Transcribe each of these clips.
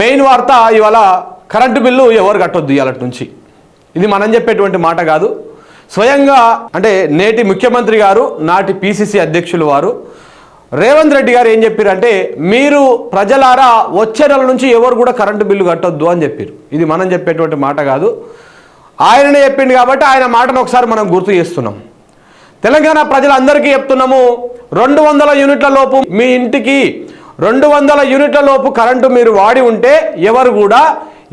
Main వార్త ఇవాళ current bill ఎవరు కట్టొద్దు ఇవాళ నుంచి. ఇది మనం చెప్పేటువంటి మాట కాదు. స్వయంగా అంటే నేటి ముఖ్యమంత్రి గారు నాటి పిసిసి అధ్యక్షులు వారు రేవంత్ రెడ్డి గారు ఏం చెప్పారంటే మీరు ప్రజలారా వచ్చే నెల నుంచి ఎవరు కూడా కరెంటు బిల్లు కట్టొద్దు అని చెప్పారు. ఇది మనం చెప్పేటువంటి మాట కాదు. ఆయననే చెప్పిండు కాబట్టి ఆయన మాటను ఒకసారి మనం గుర్తు చేస్తున్నాం. తెలంగాణ ప్రజలందరికీ చెప్తున్నాము రెండు వందల యూనిట్ల లోపు మీ ఇంటికి రెండు వందల యూనిట్ల లోపు కరెంటు మీరు వాడి ఉంటే ఎవరు కూడా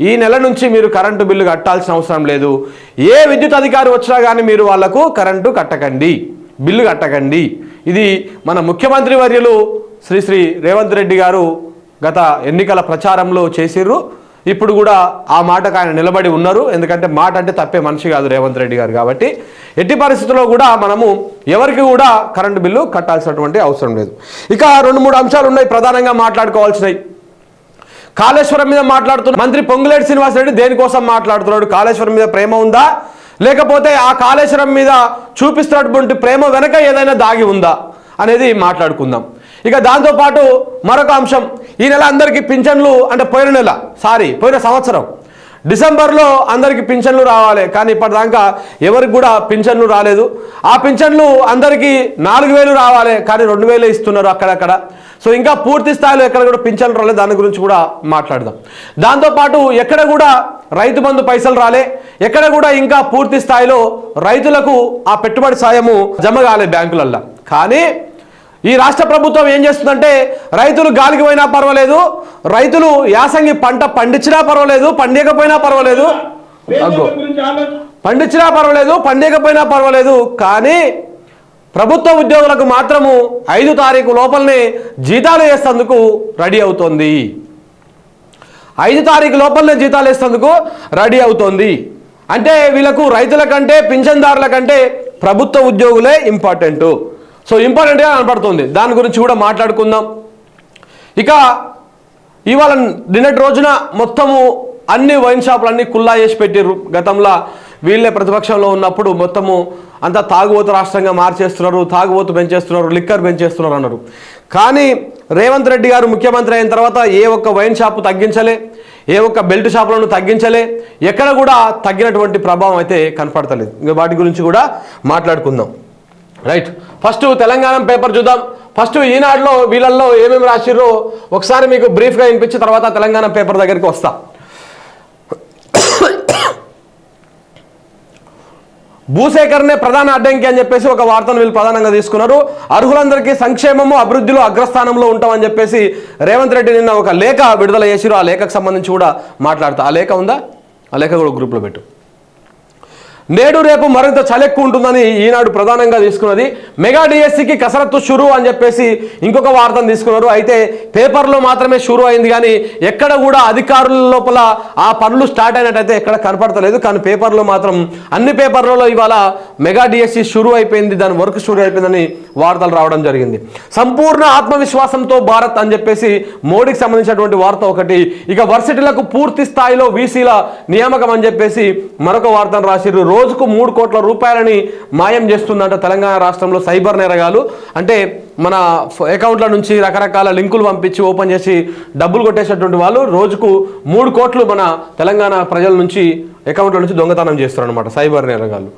ఈ నెల నుంచి మీరు కరెంటు బిల్లు కట్టాల్సిన అవసరం లేదు. ఏ విద్యుత్ అధికారి వచ్చినా కానీ మీరు వాళ్ళకు కరెంటు కట్టకండి. బిల్లు కట్టకండి. ఇది మన ముఖ్యమంత్రి వర్యులు శ్రీ శ్రీ రేవంత్ రెడ్డి గారు గత ఎన్నికల ప్రచారంలో చేసిర్రు. ఇప్పుడు కూడా ఆ మాటకు ఆయన నిలబడి ఉన్నారు. ఎందుకంటే మాట అంటే తప్పే మనిషి కాదు రేవంత్ రెడ్డి గారు కాబట్టి ఎట్టి పరిస్థితుల్లో కూడా మనము ఎవరికి కూడా కరెంటు బిల్లు కట్టాల్సినటువంటి అవసరం లేదు. ఇక రెండు మూడు అంశాలు ఉన్నాయి ప్రధానంగా మాట్లాడుకోవాల్సినవి. కాళేశ్వరం మీద మాట్లాడుతున్న మంత్రి పొంగులేటి శ్రీనివాసరెడ్డి దేనికోసం మాట్లాడుతున్నాడు? కాళేశ్వరం మీద ప్రేమ ఉందా? లేకపోతే ఆ కాళేశ్వరం మీద చూపిస్తున్నటువంటి ప్రేమ వెనక ఏదైనా దాగి ఉందా? అనేది మాట్లాడుకుందాం. ఇక దాంతోపాటు మరొక అంశం. ఈ నెల అందరికీ పింఛన్లు అంటే పోయిన నెల సారీ పోయిన సంవత్సరం. డిసెంబర్లో అందరికీ పింఛన్లు రావాలి కానీ ఇప్పటిదాకా ఎవరికి కూడా పింఛన్లు రాలేదు. ఆ పింఛన్లు అందరికీ నాలుగు వేలు రావాలి కానీ రెండు వేలే ఇస్తున్నారు అక్కడక్కడ. సో ఇంకా పూర్తి స్థాయిలో ఎక్కడ కూడా పింఛన్లు రాలేదు దాని గురించి కూడా మాట్లాడదాం. దాంతోపాటు ఎక్కడ కూడా రైతు బంధు పైసలు రాలే ఎక్కడ కూడా ఇంకా పూర్తి స్థాయిలో రైతులకు ఆ పెట్టుబడి సాయము జమ కాలే బ్యాంకులల్లో. కానీ ఈ రాష్ట్ర ప్రభుత్వం ఏం చేస్తుందంటే రైతులు గాలికి పోయినా పర్వాలేదు రైతులు యాసంగి పంట పండించినా పర్వాలేదు పండియకపోయినా పర్వాలేదు. అగ్గో. పండించినా పర్వాలేదు పండియకపోయినా పర్వాలేదు కానీ ప్రభుత్వ ఉద్యోగులకు మాత్రము ఐదు తారీఖు లోపలనే జీతాలు వేసేందుకు రెడీ అవుతోంది. ఐదు తారీఖు లోపలనే జీతాలు వేసేందుకు రెడీ అవుతోంది. అంటే వీళ్ళకు రైతుల కంటే పింఛన్దారుల కంటే ప్రభుత్వ ఉద్యోగులే ఇంపార్టెంటు. సో ఇంపార్టెంట్గా కనపడుతుంది. దాని గురించి కూడా మాట్లాడుకుందాం. ఇక ఇవాళ నిన్నటి రోజున మొత్తము అన్ని వైన్ షాపులన్నీ కుల్లా చేసి పెట్టారు గతంలో వీళ్ళే ప్రతిపక్షంలో ఉన్నప్పుడు మొత్తము అంతా తాగుబోతు రాష్ట్రంగా మార్చేస్తున్నారు తాగుబోతు పెంచేస్తున్నారు లిక్కర్ పెంచేస్తున్నారు అన్నారు. కానీ రేవంత్ రెడ్డి గారు ముఖ్యమంత్రి అయిన తర్వాత ఏ ఒక్క వైన్ షాపు తగ్గించలే ఏ ఒక్క బెల్ట్ షాపులను తగ్గించలే ఎక్కడ కూడా తగ్గినటువంటి ప్రభావం అయితే కనపడతలేదు. ఇంకా వాటి గురించి కూడా మాట్లాడుకుందాం. రైట్ ఫస్ట్ తెలంగాణ పేపర్ చూద్దాం. ఫస్ట్ ఈనాడులో వీళ్ళల్లో ఏమేమి రాసిర్రో ఒకసారి మీకు బ్రీఫ్గా వినిపించి తర్వాత తెలంగాణ పేపర్ దగ్గరికి వస్తా. భూసేకరణే ప్రధాన అడ్డంకి అని చెప్పేసి ఒక వార్తను వీళ్ళు ప్రధానంగా తీసుకున్నారు. అర్హులందరికీ సంక్షేమము అభివృద్ధిలో అగ్రస్థానంలో ఉంటామని చెప్పేసి రేవంత్ రెడ్డి నిన్న ఒక లేఖ విడుదల చేసిరు ఆ లేఖకు సంబంధించి కూడా మాట్లాడతా. ఆ లేఖ ఉందా? ఆ లేఖ కూడా గ్రూప్లో పెట్టు. నేడు రేపు మరింత చలెక్కు ఉంటుందని ఈనాడు ప్రధానంగా తీసుకున్నది. మెగా డిఎస్సికి కసరత్తు షురు అని చెప్పేసి ఇంకొక వార్తను తీసుకున్నారు. అయితే పేపర్లో మాత్రమే షురు అయింది కానీ ఎక్కడ కూడా అధికారుల లోపల ఆ పనులు స్టార్ట్ అయినట్టయితే ఎక్కడ కనపడతలేదు. కానీ పేపర్లో మాత్రం అన్ని పేపర్లలో ఇవాళ మెగా డిఎస్సి షురు అయిపోయింది. దాని వర్క్ షురు అయిపోయిందని వార్తలు రావడం జరిగింది. సంపూర్ణ ఆత్మవిశ్వాసంతో భారత్ అని చెప్పేసి మోడీకి సంబంధించినటువంటి వార్త ఒకటి. ఇక వర్సిటీలకు పూర్తి స్థాయిలో వీసీల నియామకం అని చెప్పేసి మరొక వార్తను రాసిర్రు. రోజుకు మూడు కోట్ల రూపాయలని మాయం చేస్తుందంట తెలంగాణ రాష్ట్రంలో సైబర్ నేరగాలు అంటే మన అకౌంట్ల నుంచి రకరకాల లింకులు పంపించి ఓపెన్ చేసి డబ్బులు కొట్టేసేటువంటి వాళ్ళు రోజుకు మూడు కోట్లు మన తెలంగాణ ప్రజల నుంచి అకౌంట్ల నుంచి దొంగతనం చేస్తారు అనమాట సైబర్ నేరగాళ్ళు.